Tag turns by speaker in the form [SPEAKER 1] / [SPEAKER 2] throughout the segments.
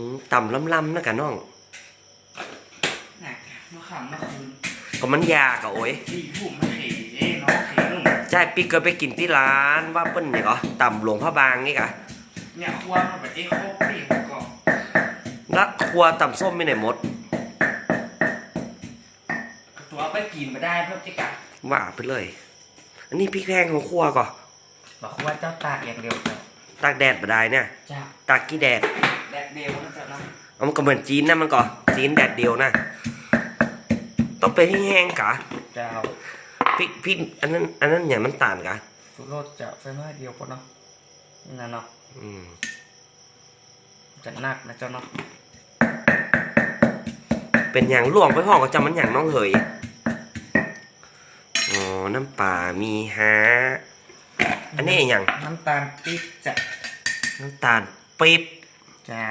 [SPEAKER 1] อืมต่ำล้ำๆนะกะน้อง
[SPEAKER 2] หนักเมื่อค่ำเมื่อคืน
[SPEAKER 1] ก็มันยากอะโอ้ย
[SPEAKER 2] สี่ทุ่มมาเขยเอ้น้องเขยนุ่ม
[SPEAKER 1] ใช่ปีเกิดไปกินที่ร้านว่าเปิ้นเนี่ยก็ต่ำหลวงพระบางนี่กะ
[SPEAKER 2] เนี่ยครัวมันแบบที่โคกปีหัวกรอบ
[SPEAKER 1] แล้วครัวต่ำส้มไม่ไหนหมด
[SPEAKER 2] ตัวเอาไปกินมาได้เพื่อจะกัด
[SPEAKER 1] ว่าไปเลย อันนี้พริกแพงของครัวก็
[SPEAKER 2] บอกว่าเจ้าตากอย่างเดียวเจ้า
[SPEAKER 1] ตากแดดบ่ได้เนี่ย
[SPEAKER 2] จ้า
[SPEAKER 1] ตากกี่แดด
[SPEAKER 2] แดด เดียวนะเจ้าเนาะ
[SPEAKER 1] เอามันก็เหมือนจีนนะมันก็จีนแดดเดียวนะต้องเป็นให้แห้งกะ
[SPEAKER 2] เจ้า
[SPEAKER 1] พริกพริกอันนั้นอันนั้นอย่างน้ำตาลกะ
[SPEAKER 2] สุโรสเจ้าใส่มาเดียวก็เนาะนี่นะเนาะ
[SPEAKER 1] อืม
[SPEAKER 2] จะหนักนะเจ้าเนาะ
[SPEAKER 1] เป็นอย่างล่วงไปห้องก็จำมันอย่างน้องเหยอ๋อน้ำปลามีฮะอันนี้อย่าง
[SPEAKER 2] น้ำตาลปิ๊บจ้ะ
[SPEAKER 1] น้ำตาลปี๊บ
[SPEAKER 2] เจ้า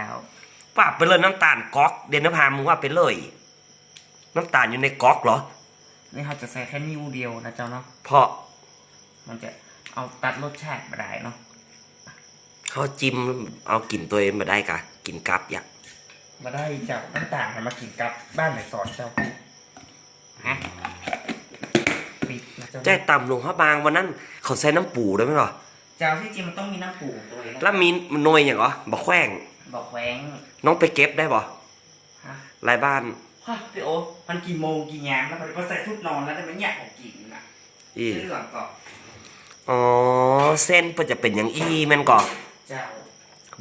[SPEAKER 1] ป้าไปเลยน้ำตาลก๊อก เดนนภามึงว่าไปเลย น้ำตาลอยู่ในก๊อกเหรอ
[SPEAKER 2] นี่เขาจะใส่แค่นิ้วเดียวนะเจ้าเนาะ
[SPEAKER 1] เพราะ
[SPEAKER 2] มันจะเอาตัดรสชาติมาได้เนาะ
[SPEAKER 1] เขาจิ้มเอากลิ่นตัวเองมาได้กะกลิ่นกับอย่าง
[SPEAKER 2] มาได้เจ้าน้ำตาลให้มากินกับบ้านไหนสอนเจ้าฮะปิดนะเจ้า
[SPEAKER 1] แจ้ต่ำลงพระบางวันนั้น เขาใส่น้ำปูด้วยไหมหรอ
[SPEAKER 2] เจ้าที่จริงมันต้องมีน้ำปูตัวเองนะ
[SPEAKER 1] แล้วมีหน่วยอย่างเหรอบอกแขว้ง
[SPEAKER 2] บอกแหวง
[SPEAKER 1] น้องไปเก็บได้บ่
[SPEAKER 2] ฮะ
[SPEAKER 1] รายบ้าน
[SPEAKER 2] ฮะพี่โอมันกี่โมงกี่ยามแล้วมันก็ใส่ชุดนอนแล้วแต่มันอยากของกินนะ
[SPEAKER 1] อี
[SPEAKER 2] เรื่องก่อน
[SPEAKER 1] อ๋อ เส้นเพื่อจะเป็นอย่างอีแมันก่อน
[SPEAKER 2] เจ้า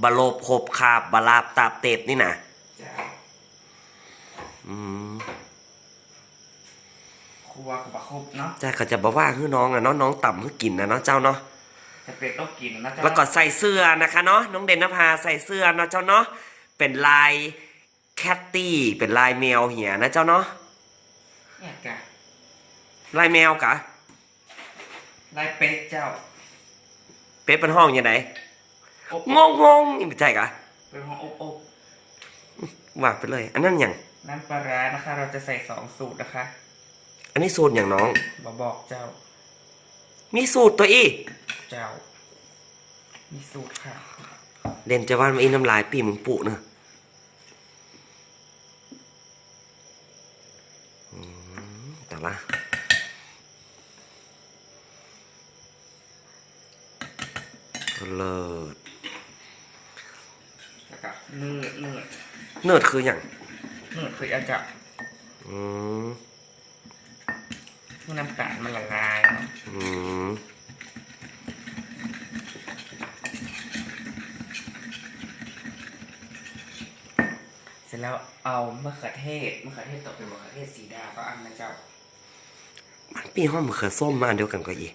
[SPEAKER 1] บะโลบขบคาบบะลาบตาบเตบนี่นะ
[SPEAKER 2] เจ้า
[SPEAKER 1] อืม
[SPEAKER 2] ครัวกับบักครบเนาะ
[SPEAKER 1] จ้าเขาจะบอกว่าคือน้องอะเนาะน้องต่ำคือกินนะเนาะเจ้าเนาะ
[SPEAKER 2] จะเป็นต้องกินนะเจ้า
[SPEAKER 1] แล้วก็ใส่เสื้อนะคะเนาะน้องเด่นนภาใส่เสื้อเนาะเจ้าเนาะเป็นลายแคตตี้เป็นลายแมวเหียนะเจ้าเนาะ
[SPEAKER 2] เนี่ยกะ
[SPEAKER 1] ลายแมวกะ
[SPEAKER 2] ลายเป็ดเจ้า
[SPEAKER 1] เป็ดเป็นห้องยังไง
[SPEAKER 2] อบ
[SPEAKER 1] งงงงนี่ไม่ใช่กะ
[SPEAKER 2] เป็นห้องอบอบ
[SPEAKER 1] ว่าไปเลย อันนั้นอย่าง
[SPEAKER 2] น้ำปลาร้านะคะ เราจะใส่สองสูตรนะคะ
[SPEAKER 1] อันนี้สูตรอย่างน้อง
[SPEAKER 2] บอกบอกเจ้า
[SPEAKER 1] มีสูตรตัวอี
[SPEAKER 2] เจ้า มีสูตรค่ะ
[SPEAKER 1] เด่นจะว่ามันอีน้ำลายปีมึงปุเนอะอืมแต่ละเลิศ
[SPEAKER 2] แล้วก็เนื้อเนื้อ
[SPEAKER 1] เนิร์ดคืออย่าง
[SPEAKER 2] เนื้อคืออาจจะ
[SPEAKER 1] อืม
[SPEAKER 2] ให้น้ำตาลมันละลายเนาะ
[SPEAKER 1] อืม
[SPEAKER 2] เสร็จแล้วเอามะเขือเทศมะเขือเทศตกเป็นมะเขือเทศสีดาก็อันนะเจ้า
[SPEAKER 1] มันปีห้อมมะเขือส้มมาอันเดียวกันก็อี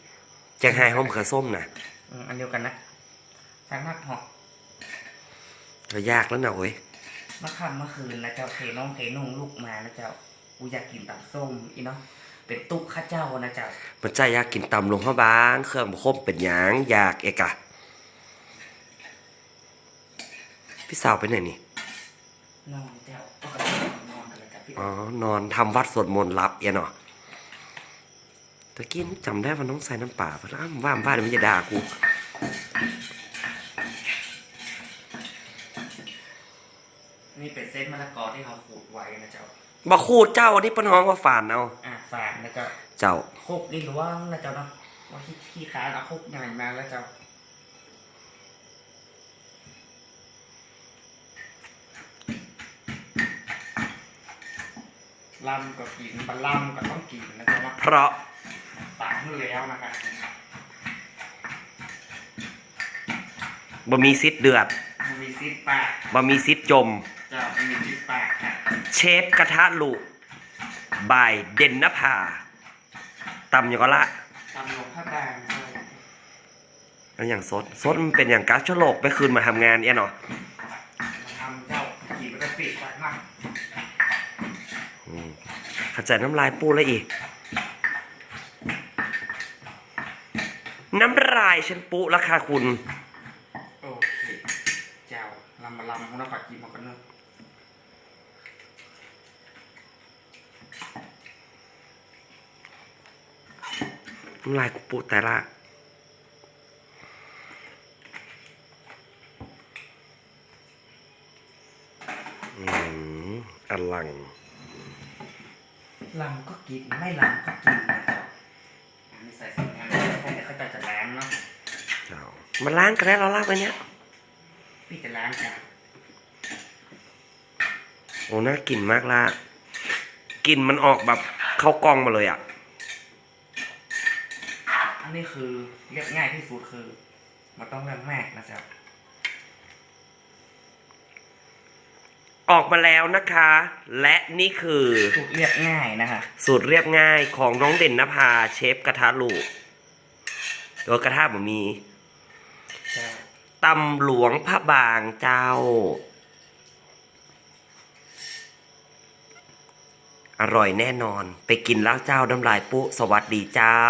[SPEAKER 1] แจงไฮห้อมมะเขือส้มนะ
[SPEAKER 2] อืมอันเดียวกันนะทางนักหอก
[SPEAKER 1] ก็ยากแล้วนะเว้ย
[SPEAKER 2] เมื่อค่ำเมื่อคืนนะเจ้าเคน้องเคนุ่งลูกมานะเจ้ากูอยากกินตับส้มอีเนาะเป็นตุ๊กข้าเจ้านะเจ้า
[SPEAKER 1] มันใจอยากกินตำลงเข้าบาง เครื่องบะคมเป็นหยางอยากเอกะพี่สาวไปไหนนี่
[SPEAKER 2] นอนเจ้าปกตินอนกันเลยกับพี่
[SPEAKER 1] อ๋อนอนทำวัดสวดมนต์รับเอียเนาะตะกี้จำได้ว่าน้องใส่น้ำป่าเพราะอ้ำว่าว่าเดี๋ยวมันจะด่ากู
[SPEAKER 2] นี่เป็นเส้นมะละกอที่เขาขูดไว้นะเจ้า
[SPEAKER 1] บ่คูดเจ้านี่ปนห้องว่าฝานเอา
[SPEAKER 2] อะฝานนะเจ้า
[SPEAKER 1] เจ้า
[SPEAKER 2] โคกนี่ล้วงนะเจ้าเนาะว่าที่ที่ค้าเอาโคกใหญ่มาแล้วเจ้า ลำก็กินปลาลำก็ต้องกินนะเจ้าเนาะ
[SPEAKER 1] เพราะ
[SPEAKER 2] ตากมือแล้วนะครับ
[SPEAKER 1] บ่มีซิดเดือด
[SPEAKER 2] มันมีซิปปาก
[SPEAKER 1] บ่มีซิดจม
[SPEAKER 2] เจ้ามันมีซิปปากค่ะ
[SPEAKER 1] เชฟกระทะลุบายเด่นนภาตำอย่างก็ละ
[SPEAKER 2] ตำหลวงพระบางเจ้า
[SPEAKER 1] แล้วอย่างซดซดมันเป็นอย่างกัสชโลกไปคืนมาทำงานเอี้ยเนาะ
[SPEAKER 2] ทำเจ้าขี่มันจะปิดปากมาก
[SPEAKER 1] อืม ขจายน้ำลายปูแล้วอีก น้ำลายฉันปุราคาคุณ
[SPEAKER 2] โอเคเจ้าลำมาลำของเราปักกินมากันเนอะ
[SPEAKER 1] น้ำลายกูปุแต่ละอืมอลัง
[SPEAKER 2] ลำก็กินไม่ลำก็กินนะเจ้าอันนี้ใส่สีงานใส่เดี๋ยวเขาจะจะล้างเนาะ
[SPEAKER 1] เจ้ามาล้างกันแล้วเราลากไปเนี้ย
[SPEAKER 2] พี่จะล้างจ้ะ
[SPEAKER 1] โอ้น่ากินมากละกลิ่นมันออกแบบเข้ากล้องมาเลยอะ
[SPEAKER 2] อันนี้คือเรียบง่ายที่สุดคือ มันต้องเริ่มแม่นะจ๊ะ
[SPEAKER 1] ออกมาแล้วนะคะ และนี่คือ
[SPEAKER 2] สูตรเรียบง่ายนะคะ
[SPEAKER 1] สูตรเรียบง่ายของน้องเด่นนภาเชฟกระทะลูกโดยกระทะผมมี
[SPEAKER 2] เจ้า
[SPEAKER 1] ตำหลวงพระบางเจ้า อร่อยแน่นอน ไปกินแล้วเจ้าน้ำลายปุ๊สวัสดีเจ้า